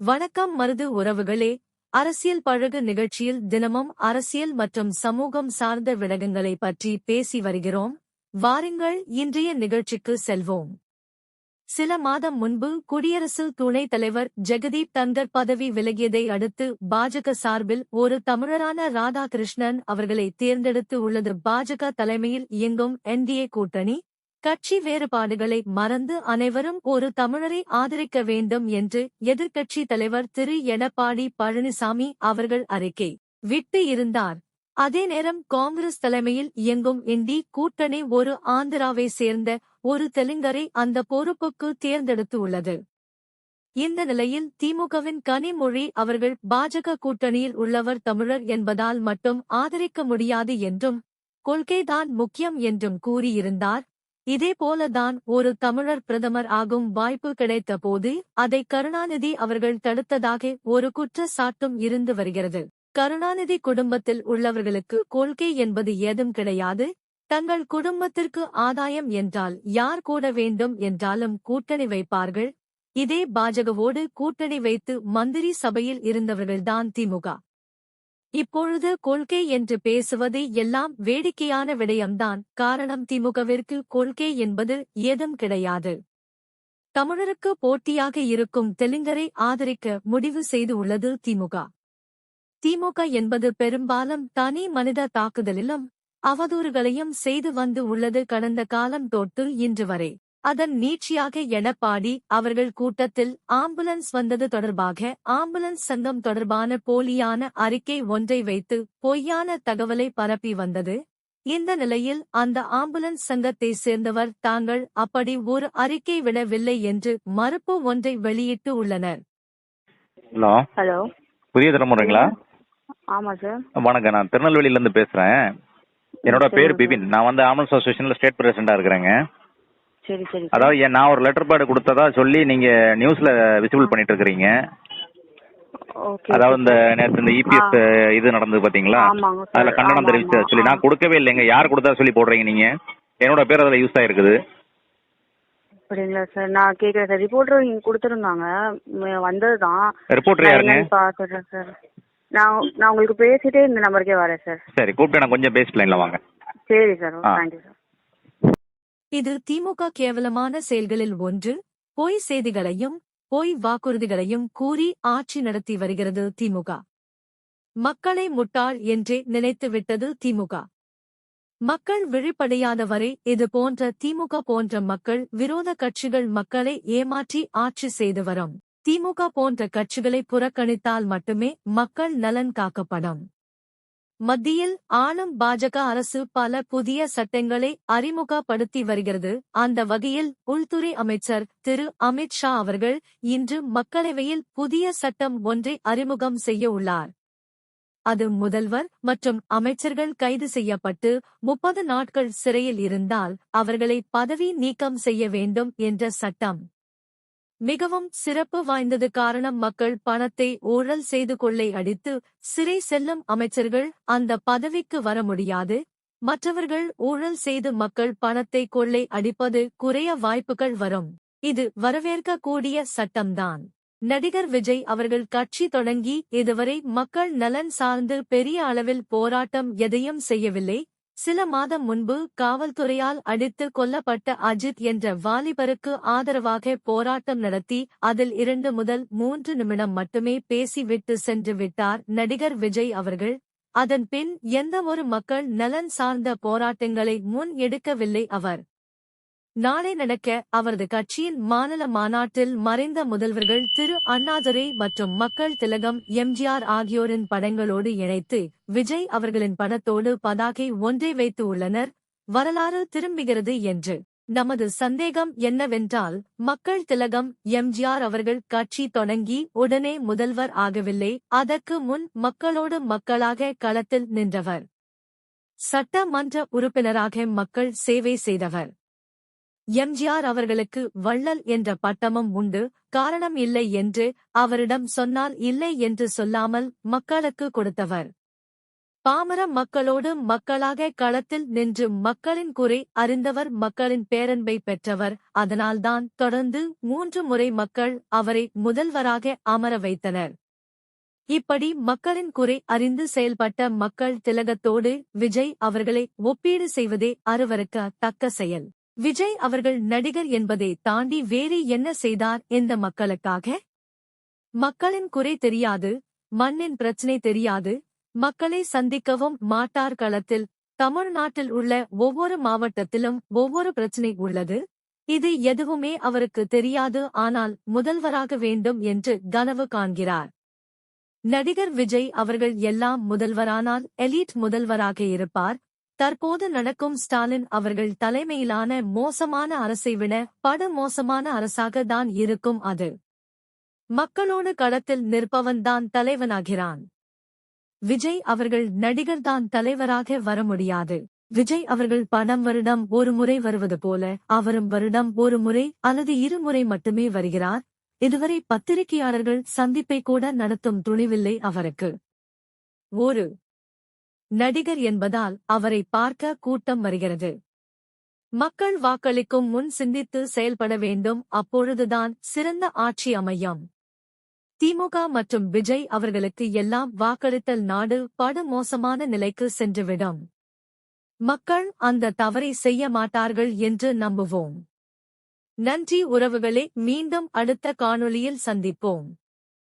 வணக்கம் மருது உறவுகளே. அரசியல் பழகு நிகழ்ச்சியில் தினமும் அரசியல் மற்றும் சமூகம் சார்ந்த விடயங்களை பற்றி பேசி வருகிறோம். வாருங்கள் இன்றைய நிகழ்ச்சிக்கு செல்வோம். சில மாதம் முன்பு குடியரசு துணைத் தலைவர் ஜெகதீப் தங்கர் பதவி விலகியதை அடுத்து பாஜக சார்பில் ஒரு தமிழரான ராதாகிருஷ்ணன் அவர்களை தேர்ந்தெடுத்து உள்ளது. பாஜக தலைமையில் இயங்கும் என்டிஏ கூட்டணி கட்சி வேறுபாடுகளை மறந்து அனைவரும் ஒரு தமிழரை ஆதரிக்க வேண்டும் என்று எதிர்க்கட்சி தலைவர் திரு. எடப்பாடி பழனிசாமி அவர்கள் அறிக்கை விட்டு இருந்தார். அதே நேரம் காங்கிரஸ் தலைமையில் இயங்கும் இந்தி கூட்டணி ஒரு ஆந்திராவை சேர்ந்த ஒரு தெலுங்கரை அந்த பொறுப்புக்கு தேர்ந்தெடுத்து உள்ளது இந்த நிலையில் திமுகவின் கனிமொழி அவர்கள் பாஜக கூட்டணியில் உள்ளவர் தமிழர் என்பதால் மட்டும் ஆதரிக்க முடியாது என்றும் கொள்கைதான் முக்கியம் என்றும் கூறியிருந்தார். இதேபோலதான் ஒரு தமிழர் பிரதமர் ஆகும் வாய்ப்பு கிடைத்த போது அதை கருணாநிதி அவர்கள் தடுத்ததாக ஒரு குற்றச்சாட்டும் இருந்து வருகிறது. கருணாநிதி குடும்பத்தில் உள்ளவர்களுக்கு கொள்கை என்பது ஏதும் கிடையாது. தங்கள் குடும்பத்திற்கு ஆதாயம் என்றால் யார் கூட வேண்டும் என்றாலும் கூட்டணி வைப்பார்கள். இதே பாஜகவோடு கூட்டணி வைத்து மந்திரி சபையில் இருந்தவர்கள்தான் திமுக இப்பொழுது கொள்கை என்று பேசுவது எல்லாம் வேடிக்கையான விடயம்தான். காரணம் திமுகவிற்கு கொள்கை என்பது ஏதும் கிடையாது. தமிழருக்கு போட்டியாக இருக்கும் தெலுங்கரை ஆதரிக்க முடிவு செய்து உள்ளது திமுக. திமுக என்பது பெரும்பாலும் தனி மனித தாக்குதலிலும் அவதூறுகளையும் செய்து வந்து உள்ளது. கடந்த காலம் தொட்டு இன்று வரை அதன் நீட்சியாக எடப்பாடி அவர்கள் கூட்டத்தில் ஆம்புலன்ஸ் வந்தது தொடர்பாக ஆம்புலன்ஸ் சங்கம் தொடர்பான போலியான அறிக்கை ஒன்றை வைத்து பொய்யான தகவலை பரப்பி வந்தது. இந்த நிலையில் அந்த ஆம்புலன்ஸ் சங்கத்தை சேர்ந்தவர் தாங்கள் அப்படி ஒரு அறிக்கை விடவில்லை என்று மறுப்பு ஒன்றை வெளியிட்டு உள்ளனர். ஹலோ. ஹலோ. புதிய தலைமுறைங்களா? ஆமா சார். வணக்கம் நான் திருநெல்வேலியில இருந்து பேசுறேன். என்னோட பேர். பிபின். நான் வந்து ஆம்புலன்ஸ் அசோசியேஷன்ல ஸ்டேட் பிரசிடண்டா இருக்கிறேங்க. சரி சரி. அதாவது நான் ஒரு லெட்டர் பேட் கொடுத்ததா சொல்லி நீங்க நியூஸ்ல விசிபிள் பண்ணிட்டு இருக்கிறீங்க ஓகே அதாவது இந்த. நேற்று இந்த இபிஎஸ் இது நடந்தது பாத்தீங்களா. அதுல கண்டனம் தெரிவிச்சு சொல்லி. நான். கொடுக்கவே இல்லைங்க. யார் கொடுத்தா சொல்லி போடுறீங்க நீங்க? என்னோட பேர் அதுல யூஸ் ஆயிருக்குது அப்படிங்களா சார் நான் கேட்குறேன் சார் ரிப்போர்ட்டர் இங்கே கொடுத்துருந்தாங்க. வந்ததுதான். ரிப்போர்ட்டர் நான் யாருங்க? சார் நான் நான் உங்களுக்கு பேசிட்டே இந்த நம்பருக்கே வரேன் சார் சரி கூப்பிட்டு நான் கொஞ்சம் பேஸ் லைன்ல வாங்க. சரி சார். தேங்க்யூ சார் இது திமுக கேவலமான செயல்களில் ஒன்று. பொய் செய்திகளையும் பொய் வாக்குறுதிகளையும் கூறி ஆட்சி நடத்தி வருகிறது திமுக. மக்களை முட்டாள் என்றே நினைத்துவிட்டது திமுக. மக்கள் விழிப்படையாத வரை இது போன்ற திமுக போன்ற மக்கள் விரோத கட்சிகள் மக்களை ஏமாற்றி ஆட்சி செய்து வரும். திமுக போன்ற கட்சிகளை புறக்கணித்தால் மட்டுமே மக்கள் நலன் காக்கப்படும். மத்தியில் ஆளும் பாஜக அரசு பல புதிய சட்டங்களை அறிமுகப்படுத்தி வருகிறது. அந்த வகையில் உள்துறை அமைச்சர் திரு அமித் ஷா அவர்கள் இன்று மக்களவையில் புதிய சட்டம் ஒன்றை அறிமுகம் செய்ய உள்ளார். அது முதல்வர் மற்றும் அமைச்சர்கள் கைது செய்யப்பட்டு முப்பது நாட்கள் சிறையில் இருந்தால் அவர்களை பதவி நீக்கம் செய்ய வேண்டும் என்ற சட்டம். மிகவும் சிறப்பு வாய்ந்தது காரணம் மக்கள் பணத்தை ஊழல் செய்து கொள்ளை அடித்து சிறை செல்லும் அமைச்சர்கள் அந்த பதவிக்கு வர முடியாது. மற்றவர்கள் ஊழல் செய்து மக்கள் பணத்தை கொள்ளை அடிப்பது குறைய வாய்ப்புகள் வரும். இது வரவேற்கக்கூடிய சட்டம்தான். நடிகர் விஜய் அவர்கள் கட்சி தொடங்கி இதுவரை மக்கள் நலன் சார்ந்து பெரிய அளவில் போராட்டம் எதையும் செய்யவில்லை. சில மாதம் முன்பு காவல்துறையால் அடித்து கொல்லப்பட்ட அஜித் என்ற வாலிபருக்கு ஆதரவாக போராட்டம் நடத்தி அதில் இரண்டு முதல் மூன்று நிமிடம் மட்டுமே பேசிவிட்டு சென்று விட்டார் நடிகர் விஜய் அவர்கள். அதன் பின் எந்த ஒரு மக்கள் நலன் சார்ந்த போராட்டங்களை முன் எடுக்கவில்லை அவர். நாளை நடக்க அவரது கட்சியின் மாநில மாநாட்டில் மறைந்த முதல்வர்கள் திரு. அண்ணாதுரை மற்றும் மக்கள் திலகம் எம்ஜிஆர் ஆகியோரின் படங்களோடு இணைத்து விஜய் அவர்களின் படத்தோடு பதாகை ஒன்றை வைத்து உள்ளனர். வரலாறு திரும்புகிறது என்று. நமது சந்தேகம் என்னவென்றால் மக்கள் திலகம் எம்ஜிஆர் அவர்கள் கட்சி தொடங்கி உடனே முதல்வர் ஆகவில்லை. அதற்கு முன் மக்களோடு மக்களாக களத்தில் நின்றவர். சட்டமன்ற உறுப்பினராக மக்கள் சேவை செய்தவர். எம்ஜிஆர் அவர்களுக்கு வள்ளல் என்ற பட்டமும் உண்டு. காரணம் இல்லை என்று அவரிடம் சொன்னால் இல்லை என்று சொல்லாமல் மக்களுக்கு கொடுத்தவர். பாமர மக்களோடு மக்களாக களத்தில் நின்று மக்களின் குறை அறிந்தவர் மக்களின் பேரன்பை பெற்றவர். அதனால்தான் தொடர்ந்து மூன்று முறை மக்கள் அவரை முதல்வராக அமர வைத்தனர். இப்படி மக்களின் குறை அறிந்து செயல்பட்ட மக்கள் திலகத்தோடு விஜய் அவர்களை ஒப்பீடு செய்வதே அருவருக்க தக்க செயல். விஜய் அவர்கள் நடிகர் என்பதை தாண்டி வேறு என்ன செய்தார் இந்த மக்களுக்காக? மக்களின் குறை தெரியாது மண்ணின் பிரச்சினை தெரியாது மக்களை சந்திக்கவும் மாட்டார் களத்தில் தமிழ்நாட்டில் உள்ள ஒவ்வொரு மாவட்டத்திலும் ஒவ்வொரு பிரச்சினை உள்ளது. இது எதுவுமே அவருக்கு தெரியாது ஆனால் முதல்வராக வேண்டும் என்று கனவு காண்கிறார். நடிகர் விஜய் அவர்கள் எல்லாம் முதல்வரானால் எலீட் முதல்வராக இருப்பார் தற்போது நடக்கும் ஸ்டாலின் அவர்கள் தலைமையிலான மோசமான அரசை விட படு மோசமான அரசாக தான் இருக்கும் அது. மக்களோடு களத்தில் நிற்பவன்தான் தலைவனாகிறான். விஜய் அவர்கள் நடிகர்தான் தலைவராக வர முடியாது. விஜய் அவர்கள் படம் வருடம் ஒரு முறை வருவது போல அவரும் வருடம் ஒரு முறை அல்லது இருமுறை மட்டுமே வருகிறார். இதுவரை பத்திரிகையாளர்கள் சந்திப்பை கூட நடத்தும் துணிவில்லை அவருக்கு. ஒரு நடிகர் என்பதால் அவரை பார்க்க கூட்டம் வருகிறது. மக்கள் வாக்களிக்கும் முன் சிந்தித்து செயல்பட வேண்டும். அப்பொழுதுதான் சிறந்த ஆட்சி அமையும். திமுக மற்றும் விஜய் அவர்களுக்கு எல்லாம் வாக்களித்தல் நாடு படு மோசமான நிலைக்கு சென்றுவிடும். மக்கள் அந்த தவறை செய்ய மாட்டார்கள் என்று நம்புவோம். நன்றி உறவுகளே. மீண்டும் அடுத்த காணொளியில் சந்திப்போம்.